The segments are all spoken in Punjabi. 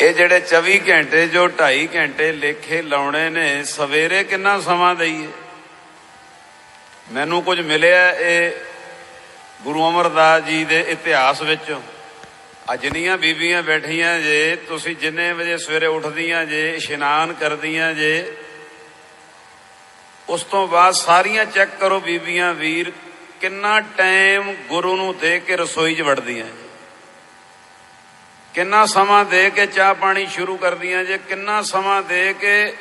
ਇਹ ਜਿਹੜੇ 24 ਘੰਟੇ ਜੋ 2.5 ਘੰਟੇ ਲੇਖੇ ਲਾਉਣੇ ਨੇ, ਸਵੇਰੇ ਕਿੰਨਾ ਸਮਾਂ ਦਈਏ? ਮੈਨੂੰ ਕੁਝ ਮਿਲਿਆ ਇਹ ਗੁਰੂ ਅਮਰਦਾਸ ਜੀ ਦੇ ਇਤਿਹਾਸ ਵਿੱਚ। ਅੱਜ ਜਿੰਨੀਆਂ ਬੀਬੀਆਂ ਬੈਠੀਆਂ ਜੇ, ਤੁਸੀਂ ਜਿੰਨੇ ਵਜੇ ਸਵੇਰੇ ਉੱਠਦੀਆਂ ਜੇ, ਇਸ਼ਨਾਨ ਕਰਦੀਆਂ ਜੇ, ਉਸ ਤੋਂ ਬਾਅਦ ਸਾਰੀਆਂ ਚੈੱਕ ਕਰੋ ਬੀਬੀਆਂ, ਵੀਰ, ਕਿੰਨਾ ਟਾਈਮ ਗੁਰੂ ਨੂੰ ਦੇ ਕੇ ਰਸੋਈ 'ਚ ਵੜਦੀਆਂ। ਜੀ ਕਿੰਨਾ ਸਮਾਂ ਦੇ ਕੇ ਚਾਹ ਪਾਣੀ ਸ਼ੁਰੂ ਕਰਦੀਆਂ ਜੇ ਕਿੰਨਾ ਸਮਾਂ ਦੇ ਕੇ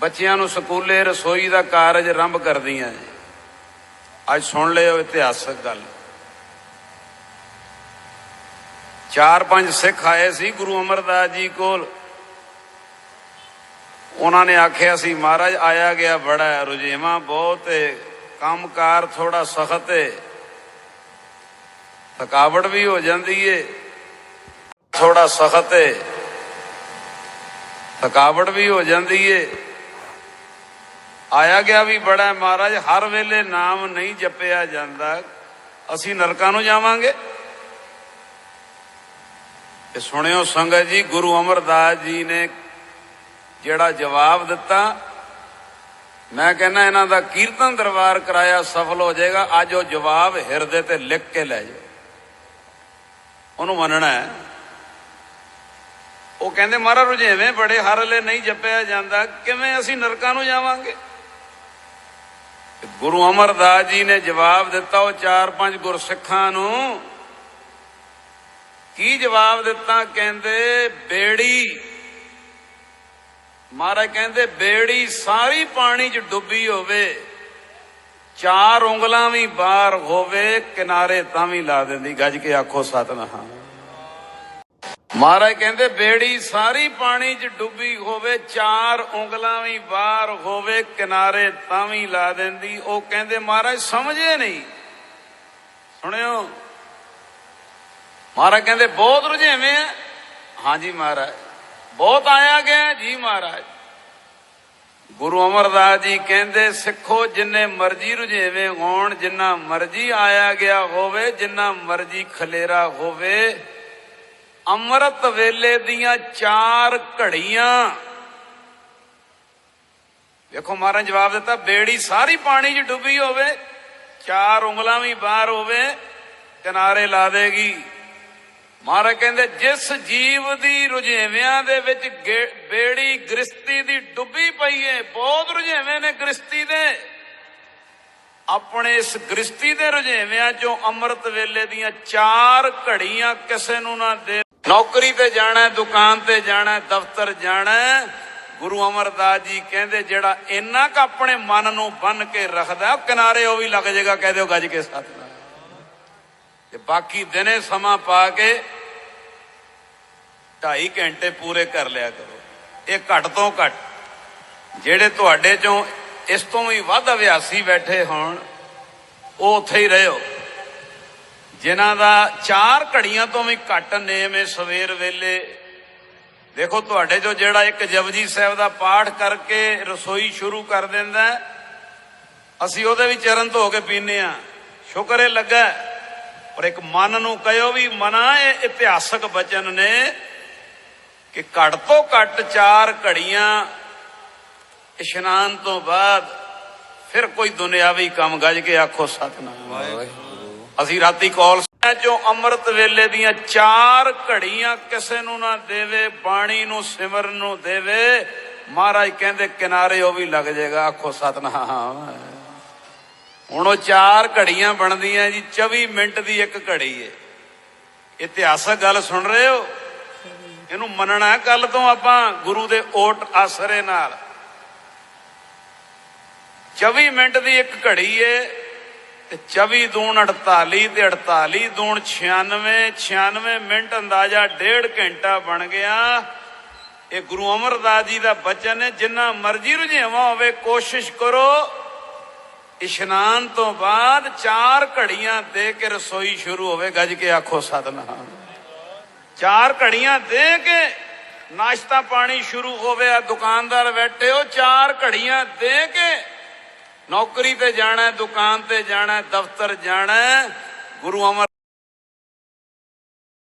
ਬੱਚਿਆਂ ਨੂੰ ਸਕੂਲੇ ਰਸੋਈ ਦਾ ਕਾਰਜ ਆਰੰਭ ਕਰਦੀਆਂ ਜੀ। ਅੱਜ ਸੁਣ ਲਿਓ ਇਤਿਹਾਸਕ ਗੱਲ। ਚਾਰ ਪੰਜ ਸਿੱਖ ਆਏ ਸੀ ਗੁਰੂ ਅਮਰਦਾਸ ਜੀ ਕੋਲ। ਉਹਨਾਂ ਨੇ ਆਖਿਆ ਸੀ ਮਹਾਰਾਜ ਆਇਆ ਗਿਆ ਬੜਾ ਹੈ, ਰੁਝੇਵਾਂ ਬਹੁਤ ਹੈ ਕੰਮਕਾਰ ਥੋੜਾ ਸਖਤ ਹੈ ਥਕਾਵਟ ਵੀ ਹੋ ਜਾਂਦੀ ਏ। ਥੋੜਾ ਸਖਤ ਏ। ਥਕਾਵਟ ਵੀ ਹੋ ਜਾਂਦੀ ਏ। ਆਇਆ ਗਿਆ ਵੀ ਬੜਾ ਮਹਾਰਾਜ, ਹਰ ਵੇਲੇ ਨਾਮ ਨਹੀਂ ਜਪਿਆ ਜਾਂਦਾ। ਅਸੀਂ ਨਰਕਾਂ ਨੂੰ ਜਾਵਾਂਗੇ। ਇਹ ਸੁਣਿਓ ਸੰਗਤ ਜੀ, ਗੁਰੂ ਅਮਰਦਾਸ ਜੀ ਨੇ ਜਿਹੜਾ ਜਵਾਬ ਦਿੱਤਾ, ਮੈਂ ਕਹਿੰਦਾ ਇਹਨਾਂ ਦਾ ਕੀਰਤਨ ਦਰਬਾਰ ਕਰਾਇਆ ਸਫਲ ਹੋ ਜਾਏਗਾ। ਅੱਜ ਉਹ ਜਵਾਬ ਹਿਰਦੇ ਤੇ ਲਿਖ ਕੇ ਲੈ ਜਾਓ। ਉਹਨੂੰ ਮੰਨਣਾ ਹੈ। ਉਹ ਕਹਿੰਦੇ, ਮਹਾਰਾਜ, ਰੁਝੇਵੇਂ ਬੜੇ ਹਰਲੇ ਨਹੀਂ ਜਪਿਆ ਜਾਂਦਾ। ਕਿਵੇਂ ਅਸੀਂ ਨਰਕਾਂ ਨੂੰ ਜਾਵਾਂਗੇ? ਗੁਰੂ ਅਮਰਦਾਸ ਜੀ ਨੇ ਜਵਾਬ ਦਿੱਤਾ, ਉਹ ਚਾਰ ਪੰਜ ਗੁਰਸਿੱਖਾਂ ਨੂੰ। ਕੀ ਜਵਾਬ ਦਿੱਤਾ? ਕਹਿੰਦੇ, ਬੇੜੀ। ਮਹਾਰਾਜ ਕਹਿੰਦੇ, ਬੇੜੀ ਸਾਰੀ ਪਾਣੀ 'ਚ ਡੁੱਬੀ ਹੋਵੇ। ਚਾਰ ਉਂਗਲਾਂ ਵੀ ਬਾਹਰ ਹੋਵੇ, ਕਿਨਾਰੇ ਤਾਂ ਵੀ ਲਾ ਦਿੰਦੀ। ਗੱਜ ਕੇ ਆਖੋ, ਸਤਨਾਮ। ਮਹਾਰਾਜ ਕਹਿੰਦੇ, ਬੇੜੀ ਸਾਰੀ ਪਾਣੀ 'ਚ ਡੁੱਬੀ ਹੋਵੇ, ਚਾਰ ਉਂਗਲਾਂ ਵੀ ਬਾਹਰ ਹੋਵੇ, ਕਿਨਾਰੇ ਤਾਂ ਵੀ ਲਾ ਦਿੰਦੀ। ਉਹ ਕਹਿੰਦੇ, ਮਹਾਰਾਜ ਸਮਝੇ ਨਹੀਂ। ਸੁਣਿਓ। ਮਹਾਰਾਜ ਕਹਿੰਦੇ, ਬਹੁਤ ਰੁਝੇਵੇਂ ਆ। ਹਾਂਜੀ ਮਹਾਰਾਜ, ਬਹੁਤ ਆਇਆ ਗਿਆ। ਜੀ ਮਹਾਰਾਜ। ਗੁਰੂ ਅਮਰਦਾਸ ਜੀ ਕਹਿੰਦੇ, ਸਿੱਖੋ ਜਿੰਨੇ ਮਰਜ਼ੀ ਰੁਝੇਵੇਂ ਹੋਣ, ਜਿੰਨਾ ਮਰਜ਼ੀ ਆਇਆ ਗਿਆ ਹੋਵੇ, ਜਿੰਨਾ ਮਰਜ਼ੀ ਖਲੇਰਾ ਹੋਵੇ। ਅੰਮ੍ਰਿਤ ਵੇਲੇ ਦੀਆਂ ਚਾਰ ਘੜੀਆਂ। ਵੇਖੋ ਮਹਾਰਾਜ ਜਵਾਬ ਦਿੱਤਾ, ਬੇੜੀ ਸਾਰੀ ਪਾਣੀ 'ਚ ਡੁੱਬੀ ਹੋਵੇ, ਚਾਰ ਉਂਗਲਾਂ ਵੀ ਬਾਹਰ ਹੋਵੇ, ਕਿਨਾਰੇ ਲਾ ਦੇਗੀ। ਮਹਾਰਾਜ ਕਹਿੰਦੇ, ਜਿਸ ਜੀਵ ਦੀ ਰੁਝੇਵਿਆਂ ਦੇ ਵਿੱਚ ਗੇ- ਬੇੜੀ ਗ੍ਰਸਤੀ ਦੀ ਡੁੱਬੀ ਪਈ ਏ, ਬਹੁਤ ਰੁਝੇਵੇਂ ਨੇ ਗ੍ਰਸਤੀ ਦੇ। ਆਪਣੇ ਇਸ ਗ੍ਰਸਤੀ ਦੇ ਰੁਝੇਵਿਆਂ ਚੋਂ ਅੰਮ੍ਰਿਤ ਵੇਲੇ ਦੀਆਂ ਚਾਰ ਘੜੀਆਂ ਕਿਸੇ ਨੂੰ ਨਾ ਦੇ। ਨੌਕਰੀ ਤੇ ਜਾਣਾ, ਦੁਕਾਨ ਤੇ ਜਾਣਾ, ਦਫ਼ਤਰ ਜਾਣਾ, ਗੁਰੂ ਅਮਰਦਾਸ ਜੀ ਕਹਿੰਦੇ, ਜਿਹੜਾ ਇੰਨਾ ਕ ਆਪਣੇ ਮਨ ਨੂੰ ਬੰਨ ਕੇ ਰੱਖਦਾ, ਉਹ ਕਿਨਾਰੇ ਉਹ ਵੀ ਲੱਗ ਜਾਏਗਾ ਕਹਿ ਦਿਓ, ਗੱਜ ਕੇ ਸਤਨਾਮ। ਤੇ ਬਾਕੀ ਦਿਨੇ ਸਮਾਂ ਪਾ ਕੇ 2.5 ਘੰਟੇ ਪੂਰੇ ਕਰ ਲਿਆ ਕਰੋ। ਇਹ ਘੱਟ ਤੋਂ ਘੱਟ ਜਿਹੜੇ ਤੁਹਾਡੇ ਚੋਂ ਇਸ ਤੋਂ ਵੀ ਵੱਧ ਅਭਿਆਸੀ ਬੈਠੇ ਹੋਣ, ਉਹ ਉੱਥੇ ਹੀ ਰਹੋ ਜਿਨ੍ਹਾਂ ਦਾ ਚਾਰ ਘੜੀਆਂ ਤੋਂ ਵੀ ਘੱਟ ਨੇਮ ਹੈ ਸਵੇਰ ਵੇਲੇ। ਦੇਖੋ, ਤੁਹਾਡੇ ਚੋਂ ਜਿਹੜਾ ਇੱਕ ਜਪਜੀ ਸਾਹਿਬ ਦਾ ਪਾਠ ਕਰਕੇ ਰਸੋਈ ਸ਼ੁਰੂ ਕਰ ਦਿੰਦਾ ਅਸੀਂ ਉਹਦੇ ਵੀ ਚਰਨ ਧੋ ਕੇ ਪੀਨੇ ਆ ਸ਼ੁਕਰ ਇਹ ਲੱਗਾ ਪਰ ਇੱਕ ਮਨ ਨੂੰ ਕਹਿਓ ਵੀ ਮਨਾ ਇਹ ਇਤਿਹਾਸਕ ਬਚਨ ਨੇ ਕਿ ਘੱਟ ਤੋਂ ਘੱਟ ਚਾਰ ਘੜੀਆਂ ਇਸ਼ਨਾਨ ਤੋਂ ਬਾਅਦ ਫਿਰ ਕੋਈ ਦੁਨਿਆਵੀ ਕੰਮ ਗੱਜ ਕੇ ਆਖੋ ਸਤਨਾਮ। ਅਸੀਂ ਰਾਤੀ ਕਾਲ ਚੋਂ ਅੰਮ੍ਰਿਤ ਵੇਲੇ ਦੀਆਂ ਚਾਰ ਘੜੀਆਂ ਕਿਸੇ ਨੂੰ ਨਾ ਦੇਵੇ ਬਾਣੀ ਨੂੰ ਸਿਮਰਨ ਨੂੰ ਦੇਵੇ। ਮਹਾਰਾਜ ਕਹਿੰਦੇ ਕਿਨਾਰੇ ਉਹ ਵੀ ਲੱਗ ਜਾਏਗਾ ਆਖੋ ਸਤਨਾਮ। ਹੁਣ ਉਹ ਚਾਰ ਘੜੀਆਂ ਬਣਦੀਆਂ ਜੀ 24 ਮਿੰਟ ਦੀ ਇੱਕ ਘੜੀ ਏ। ਇਤਿਹਾਸਕ ਗੱਲ ਸੁਣ ਰਹੇ ਹੋ? ਇਹਨੂੰ ਮੰਨਣਾ ਕੱਲ ਤੋਂ ਆਪਾਂ ਗੁਰੂ ਦੇ ਓਟ ਆਸਰੇ ਨਾਲ। 24 ਮਿੰਟ ਦੀ ਇੱਕ ਘੜੀ ਏ ਤੇ 24 ਦੂਣ 48 ਤੇ 48 ਦੂਣ 96 96 ਮਿੰਟ ਅੰਦਾਜ਼ਾ ਡੇਢ ਘੰਟਾ ਬਣ ਗਿਆ। ਇਹ ਗੁਰੂ ਅਮਰਦਾਸ ਜੀ ਦਾ ਬਚਨ ਹੈ, ਜਿੰਨਾ ਮਰਜ਼ੀ ਰੁਝੇਵਾਂ ਹੋਵੇ, ਕੋਸ਼ਿਸ਼ ਕਰੋ। ਇਸ਼ਨਾਨ ਤੋਂ ਬਾਅਦ ਚਾਰ ਘੜੀਆਂ ਦੇ ਕੇ ਰਸੋਈ ਸ਼ੁਰੂ ਹੋਵੇ, ਗੱਜ ਕੇ ਆਖੋ ਸਤਨਾਮ। ਚਾਰ ਘੜੀਆਂ ਦੇ ਕੇ ਨਾਸ਼ਤਾ ਪਾਣੀ ਸ਼ੁਰੂ ਹੋਵੇ, ਆ ਦੁਕਾਨਦਾਰ ਬੈਠੇ ਹੋ, ਚਾਰ ਘੜੀਆਂ ਦੇ ਕੇ ਨੌਕਰੀ ਤੇ ਜਾਣਾ, ਦੁਕਾਨ ਤੇ ਜਾਣਾ, ਦਫ਼ਤਰ ਜਾਣਾ, ਗੁਰੂ ਅਮਰ